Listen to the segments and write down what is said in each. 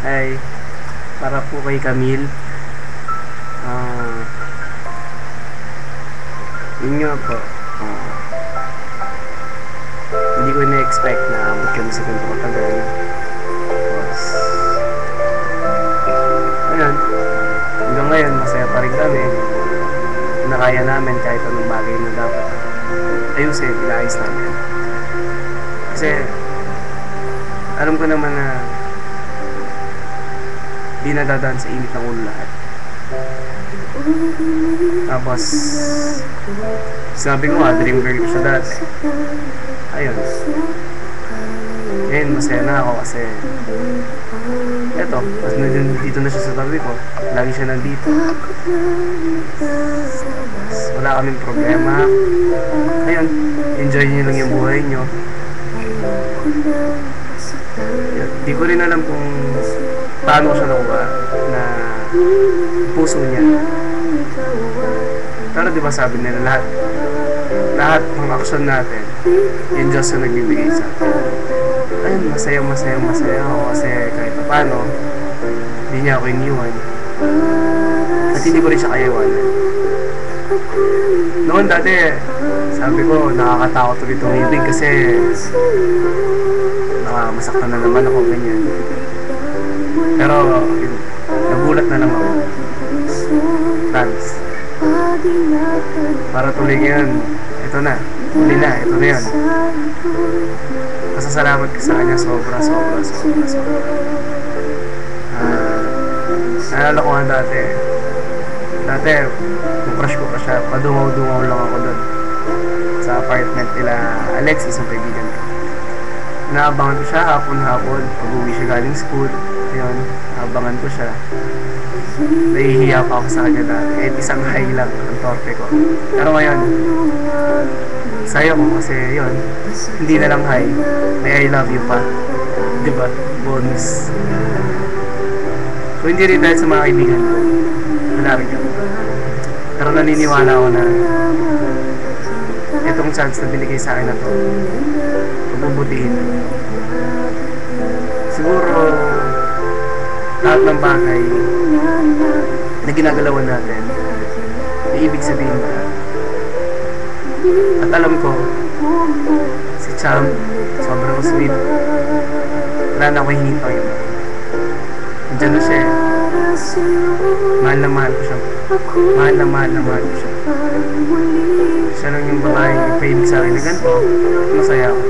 Ay, para po kay Camille. Ah, yun nga po. Ah, hindi ko na-expect na abot kami sa ganito katagal. Tapos, ayun. Hanggang ngayon, masaya pa rin kami. Nakaya namin kahit anong bagay na dapat ayusin, inaayos namin. Kasi, alam ko naman na di nadadaan sa init ng ulo lahat. Tapos, sabi ko nga, dream girl ko siya dati. Ayun. Ngayon, masaya na ako kasi eto, mas dito na siya sa tabi ko. Lagi siya nandito. Wala kaming problema. Ayun, enjoy niyo lang yung buhay niyo. Yun, Di ko rin alam kung paano siya nakuha na puso niya. Pero di ba sabi nila lahat lahat ng action natin yung Diyos na nagbibigay sa atin. Ayun, masaya, masaya, masaya ako kasi kahit pa paano hindi niya ako iniwan. At hindi ko rin siya kaiwanan. Noon dati, sabi ko, nakakatakot ulit tumibig kasi nakamasaktan na naman ako ganyan. Pero, yun, nagulat na lang ako. Thanks. Para tuloy ngayon, ito na. Huli na, ito na yan. Pasasalamat ko sa kanya sobra, sobra, sobra, sobra. Ah, naalala ko nga dati. Dati, crush ko pa siya, padungaw-dungaw lang ako doon. Sa apartment nila Alexis, ang kaibigan ko. Naabangan ko siya hapon-hapon. Pag-uwi siya galing school. Ayun, naabangan ko siya. Nahihiya pa ako sa kanya dati. Kahit isang high lang ang torpe ko. Pero ngayon, sayo ko kasi yun, hindi na lang high. May I love you pa. Di ba? Bonus. Kung hindi rin dahil sa mga kaibigan ko, wala rin yun. Pero naniniwala ako na itong chance na binigay sa akin na to, pabubutihin. Siguro, lahat ng bagay na ginagalawan natin, may ibig sabihin ba? At alam ko, si Cham, sobrang sweet. Wala na ako hihingin pang iba. Nandiyan na siya eh. Mahal na mahal ko siya. Mahal na mahal na mahal ko siya. Siya lang yung babae ipaibig sa akin na ganito. Masaya ako.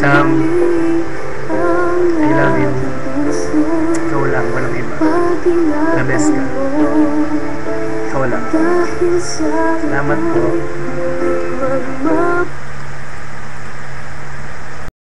Cham. Ikaw lang, walang iba. The best ka. Ikaw lang. Salamat po.